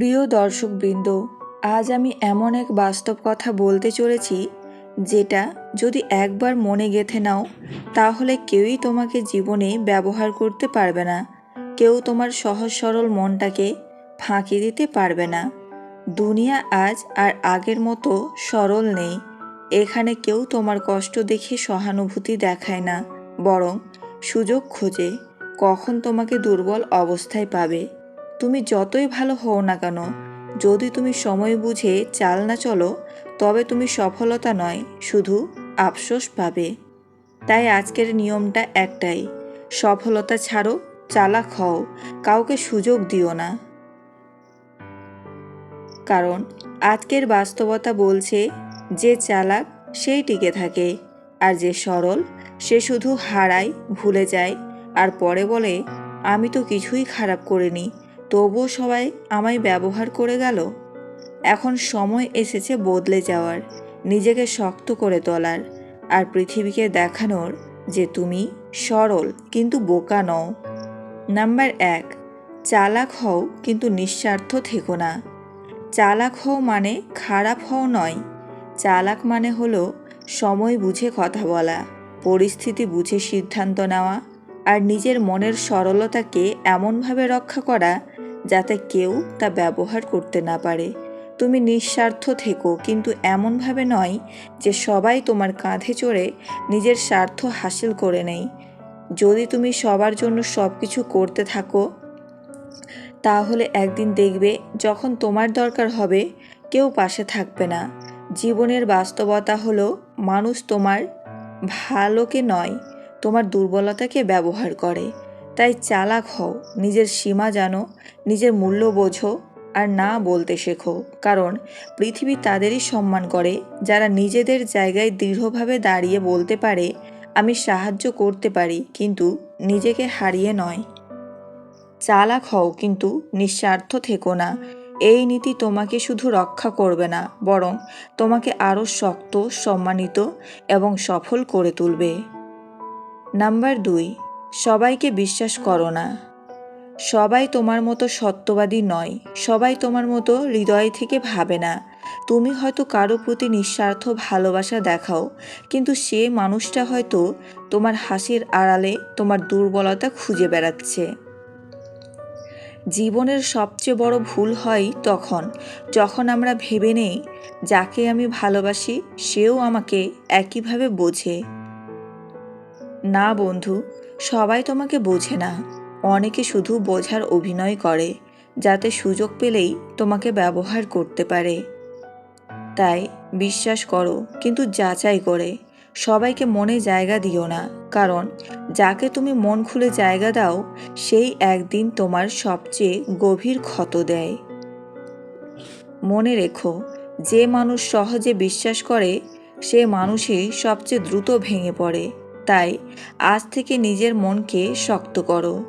প্রিয় দর্শকবৃন্দ, আজ আমি এমন এক বাস্তব কথা বলতে চলেছি, যেটা যদি একবার মনে গেঁথে নাও, তাহলে কেউই তোমাকে জীবনে ব্যবহার করতে পারবে না। কেউ তোমার সহজ সরল মনটাকে ফাঁকি দিতে পারবে না। দুনিয়া আজ আর আগের মতো সরল নেই। এখানে কেউ তোমার কষ্ট দেখে সহানুভূতি দেখায় না, বরং সুযোগ খোঁজে, কখন তোমাকে দুর্বল অবস্থায় পাবে। তুমি যতই ভালো হও না কেন, যদি তুমি সময় বুঝে চাল না চলো, তবে তুমি সফলতা নয়, শুধু আফসোস পাবে। তাই আজকের নিয়মটা একটাই, সফলতা ছাড়ো, চালাক হও, কাউকে সুযোগ দিও না। কারণ আজকের বাস্তবতা বলছে, যে চালাক, সেই টিকে থাকে, আর যে সরল, সে শুধু হারায়, ভুলে যায়, আর পরে বলে, আমি তো কিছুই খারাপ করিনি। তবুও সবাই আমায় ব্যবহার করে গেল। এখন সময় এসেছে বদলে যাওয়ার, নিজেকে শক্ত করে তোলার আর পৃথিবীকে দেখানোর যে তুমি সরল কিন্তু বোকা নও। নাম্বার এক, চালাক হও কিন্তু নিঃস্বার্থ থেকো না। চালাক হও মানে খারাপ হও নয়। চালাক মানে হলো সময় বুঝে কথা বলা, পরিস্থিতি বুঝে সিদ্ধান্ত নেওয়া আর নিজের মনের সরলতাকে এমনভাবে রক্ষা করা যাতে কেউ তা ব্যবহার করতে না পারে। তুমি নিঃস্বার্থ থেকো, কিন্তু এমনভাবে নয় যে সবাই তোমার কাঁধে চড়ে নিজের স্বার্থ হাসিল করে নেই। যদি তুমি সবার জন্য সব কিছু করতে থাকো, তাহলে একদিন দেখবে যখন তোমার দরকার হবে, কেউ পাশে থাকবে না। জীবনের বাস্তবতা হলো মানুষ তোমার ভালোকে নয়, তোমার দুর্বলতাকে ব্যবহার করে। তাই চালাক হও, নিজের সীমা জানো, নিজের মূল্য বোঝো আর না বলতে শেখো। কারণ পৃথিবী তাদেরই সম্মান করে, যারা নিজেদের জায়গায় দৃঢ়ভাবে দাঁড়িয়ে বলতে পারে, আমি সাহায্য করতে পারি, কিন্তু নিজেকে হারিয়ে নয়। চালাক হও, কিন্তু নিঃস্বার্থ থেকো না। এই নীতি তোমাকে শুধু রক্ষা করবে না, বরং তোমাকে আরও শক্ত, সম্মানিত এবং সফল করে তুলবে। নাম্বার দুই সবাইকে বিশ্বাস করো না। সবাই তোমার মতো সত্যবাদী নয়। সবাই তোমার মতো হৃদয় থেকে ভাবে না। তুমি হয়তো কারও প্রতি নিঃস্বার্থ ভালোবাসা দেখাও, কিন্তু সে মানুষটা হয়তো তোমার হাসির আড়ালে তোমার দুর্বলতা খুঁজে বেড়াচ্ছে। জীবনের সবচেয়ে বড় ভুল হয় তখন, যখন আমরা ভেবে নেই, যাকে আমি ভালোবাসি, সেও আমাকে একইভাবে বোঝে। না বন্ধু সবাই তোমাকে বোঝে না। অনেকে শুধু বোঝার অভিনয় করে, যাতে সুযোগ পেলেই তোমাকে ব্যবহার করতে পারে। তাই বিশ্বাস করো, কিন্তু যাচাই করে। সবাইকে মনে জায়গা দিও না, কারণ যাকে তুমি মন খুলে জায়গা দাও, সেই একদিন তোমার সবচেয়ে গভীর ক্ষত দেয়। মনে রেখো, যে মানুষ সহজে বিশ্বাস করে, সে মানুষই সবচেয়ে দ্রুত ভেঙে পড়ে। তাই আজ থেকে নিজের মনকে শক্ত করো।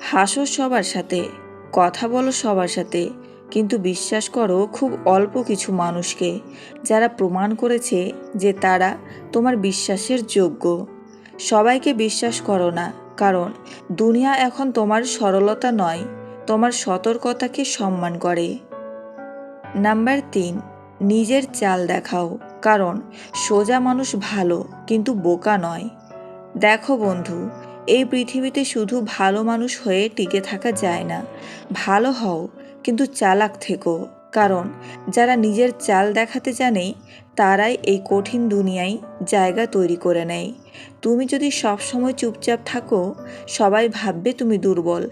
হাসো সবার সাথে, কথা বলো সবার সাথে, কিন্তু বিশ্বাস করো খুব অল্প কিছু মানুষকে যারা প্রমাণ করেছে যে তারা তোমার বিশ্বাসের যোগ্য। সবাইকে বিশ্বাস করো না, কারণ দুনিয়া এখন তোমার সরলতা নয়, তোমার সতর্কতাকে সম্মান করে। নাম্বার তিন, নিজের চাল দেখাও। কারণ সোজা মানুষ ভালো কিন্তু বোকা নয়। দেখো বন্ধু, এই পৃথিবীতে শুধু ভালো মানুষ হয়ে টিকে থাকা যায় না। ভালো হও, কিন্তু চালাক থেকো। কারণ যারা নিজের চাল দেখাতে জানে, তারাই এই কঠিন দুনিয়ায় জায়গা তৈরি করে নেয়। তুমি যদি সবসময় চুপচাপ থাকো, সবাই ভাববে তুমি দুর্বল।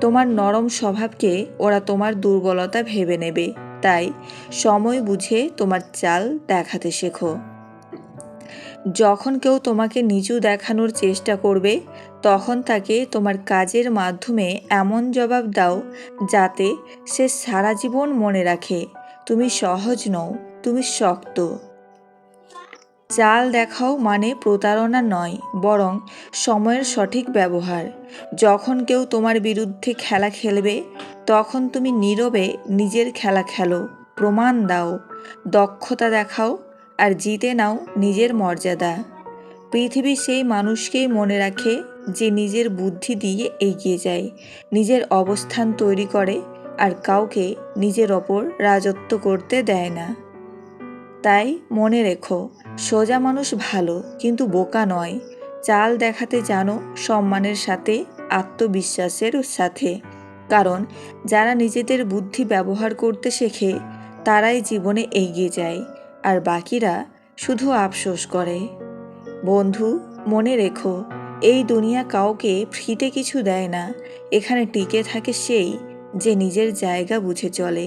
তোমার নরম স্বভাবকে ওরা তোমার দুর্বলতা ভেবে নেবে। তাই সময় বুঝে তোমার চাল দেখাতে শেখো। যখন কেউ তোমাকে নিচু দেখানোর চেষ্টা করবে, তখন তাকে তোমার কাজের মাধ্যমে এমন জবাব দাও যাতে সে সারা জীবন মনে রাখে, তুমি সহজ নও, তুমি শক্ত। চাল দেখাও মানে প্রতারণা নয়, বরং সময়ের সঠিক ব্যবহার। যখন কেউ তোমার বিরুদ্ধে খেলা খেলবে তখন তুমি নীরবে নিজের খেলা খেলো, প্রমাণ দাও, দক্ষতা দেখাও আর জিতে নাও নিজের মর্যাদা। পৃথিবী সেই মানুষকেই মনে রাখে যে নিজের বুদ্ধি দিয়ে এগিয়ে যায়, নিজের অবস্থান তৈরি করে আর কাউকে নিজের ওপর রাজত্ব করতে দেয় না। তাই মনে রেখো, সোজা মানুষ ভালো কিন্তু বোকা নয়। চাল দেখাতে জানো সম্মানের সাথে, আত্মবিশ্বাসের সাথে। কারণ যারা নিজেদের বুদ্ধি ব্যবহার করতে শেখে, তারাই জীবনে এগিয়ে যায়, আর বাকিরা শুধু আফসোস করে। বন্ধু, মনে রেখো, এই দুনিয়া কাউকে ফ্রিতে কিছু দেয় না। এখানে টিকে থাকে সেই যে নিজের জায়গা বুঝে চলে,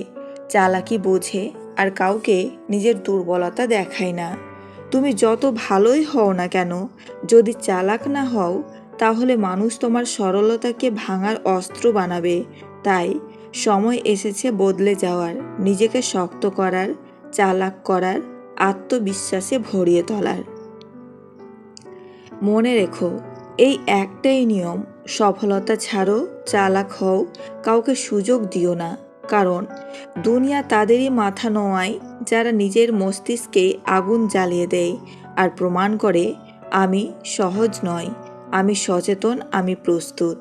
চালাকি বোঝে, আর কাউকে নিজের দুর্বলতা দেখায় না। তুমি যত ভালোই হও না কেন, যদি চালাক না হও তাহলে মানুষ তোমার সরলতাকে ভাঙার অস্ত্র বানাবে। তাই সময় এসেছে বদলে যাওয়ার, নিজেকে শক্ত করার, চালাক করার, আত্মবিশ্বাসে ভরিয়ে তোলার। মনে রেখো, এই একটাই নিয়ম, সফলতা ছাড়ো, চালাক হও, কাউকে সুযোগ দিও না। কারণ দুনিয়া তাদেরই মাথা নোয়ায়, যারা নিজের মস্তিষ্কে আগুন জ্বালিয়ে দেয়, আর প্রমাণ করে, আমি সহজ নয়। আমি সচেতন আমি প্রস্তুত।